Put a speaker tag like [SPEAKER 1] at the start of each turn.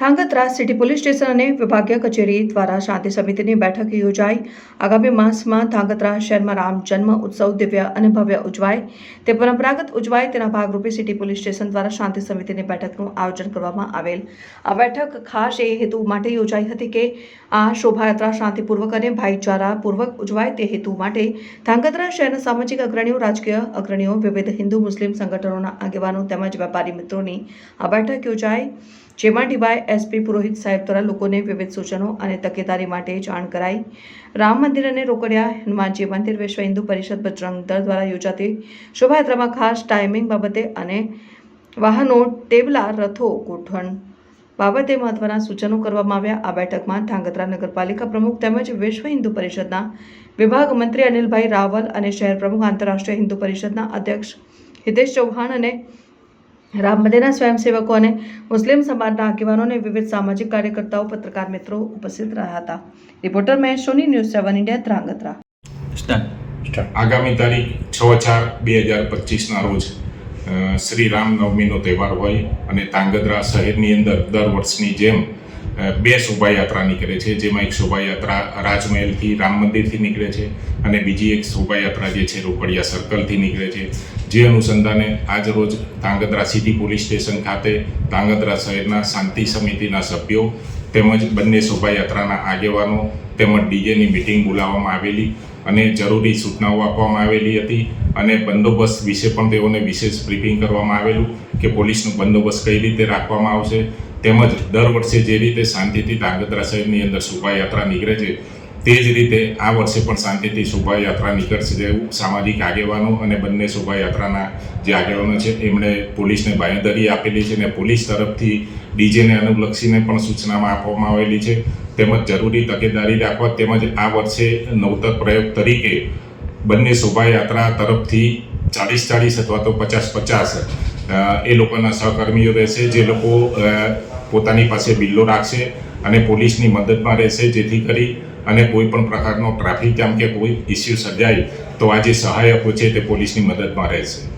[SPEAKER 1] Dhrangadhra city police station અને વિભાગીય કચેરી દ્વારા શાંતિ સમિતિની બેઠક યોજાઈ. આગામી માસમાં ધાંગધ્રા શહેરમાં રામ જન્મ ઉત્સવ દિવ્ય અને ભવ્ય ઉજવાય. તે પરંપરાગત ઉજવાય તેના ભાગરૂપે સિટી પોલીસ સ્ટેશન દ્વારા શાંતિ સમિતિની બેઠકનું આયોજન કરવામાં આવેલ. આ બેઠક ખાસ એ હેતુ માટે યોજાઈ હતી કે આ શોભાયાત્રા શાંતિપૂર્વક અને ભાઈચારાપૂર્વક ઉજવાય તે હેતુ માટે ધાંગધ્રા શહેરના સામાજિક અગ્રણીઓ, રાજકીય અગ્રણીઓ, વિવિધ હિન્દુ, મુસ્લિમ સંગઠનોના આગેવાનો તેમજ વેપારી મિત્રોની આ બેઠક યોજાઈ. જેમાં ડીવાય એસપી પુરોહિત સાહેબ દ્વારા લોકોને વિવિધ સૂચનો અને તકેદારી માટે જાણ કરાઈ. રામ મંદિર અને રોકડિયા હનુમાનજી મંદિર વિશ્વ હિન્દુ પરિષદ બજરંગ દળ દ્વારા યોજાતી શોભાયાત્રામાં ખાસ ટાઈમિંગ બાબતે અને વાહનો, ટેબલા, રથો ગોઠવણ બાબતે મહત્વના સૂચનો કરવામાં આવ્યા. આ બેઠકમાં ધાંગધ્રા નગરપાલિકા પ્રમુખ તેમજ વિશ્વ હિન્દુ પરિષદના વિભાગ મંત્રી અનિલભાઈ રાવલ અને શહેર પ્રમુખ આંતરરાષ્ટ્રીય હિન્દુ પરિષદના અધ્યક્ષ હિતેશ ચૌહાણ અને રામ મંદિરના સ્વયંસેવકો અને મુસ્લિમ સમાજના આગેવાનો અને વિવિધ સામાજિક કાર્યકર્તાઓ પત્રકાર મિત્રો ઉપસ્થિત રહ્યા હતા. Reporter Mahesh Soni news seven India Dhrangadhra.
[SPEAKER 2] આગામી તારીખ છ ચાર બે હજાર પચીસના રોજ શ્રી શ્રી રામનવમીનો તહેવાર હોય અને તાંગધ્રા શહેરની અંદર દર વર્ષની જેમ બે શોભાયાત્રા નીકળે છે, જેમાં એક શોભાયાત્રા રાજમહેલથી, રામ મંદિરથી નીકળે છે અને બીજી એક શોભાયાત્રા જે છે, રોકડિયા સર્કલથી નીકળે છે. જે અનુસંધાને આજરોજ ધાંગધ્રા સિટી પોલીસ સ્ટેશન ખાતે ધાંગધ્રા શહેરના શાંતિ સમિતિના સભ્યો તેમજ બંને શોભાયાત્રાના આગેવાનો તેમજ ડીજેની મિટિંગ બોલાવવામાં આવેલી અને જરૂરી સૂચનાઓ આપવામાં આવેલી હતી અને બંદોબસ્ત વિશે પણ તેઓને વિશેષ બ્રીફિંગ કરવામાં આવેલું કે પોલીસનો બંદોબસ્ત કઈ રીતે રાખવામાં આવશે તેમજ દર વર્ષે જે રીતે શાંતિથી ધાંગધ્રા શહેરની અંદર શોભાયાત્રા નીકળે છે, તે જ રીતે આ વર્ષે પણ શાંતિથી શોભાયાત્રા નીકળશે જેવું સામાજિક આગેવાનો અને બંને શોભાયાત્રાના જે આગેવાનો છે, એમણે પોલીસને બાંયધરી આપેલી છે અને પોલીસ તરફથી ડીજેને અનુલક્ષીને પણ સૂચનામાં આપવામાં આવેલી છે. તેમજ જરૂરી તકેદારી રાખવા તેમજ આ વર્ષે નવતર પ્રયોગ તરીકે બંને શોભાયાત્રા તરફથી ચાલીસ ચાલીસ અથવા તો પચાસ પચાસ એ લોકોના સહકર્મીઓ રહેશે, જે લોકો પોતાની પાસે બિલ્લો રાખશે અને પોલીસની મદદમાં રહેશે, જેથી કરી અને કોઈ પણ પ્રકારનો ટ્રાફિક જામ કે કોઈ ઇસ્યુ સર્જાય, તો આ જે સહાયકો છે તે પોલીસની મદદમાં રહેશે.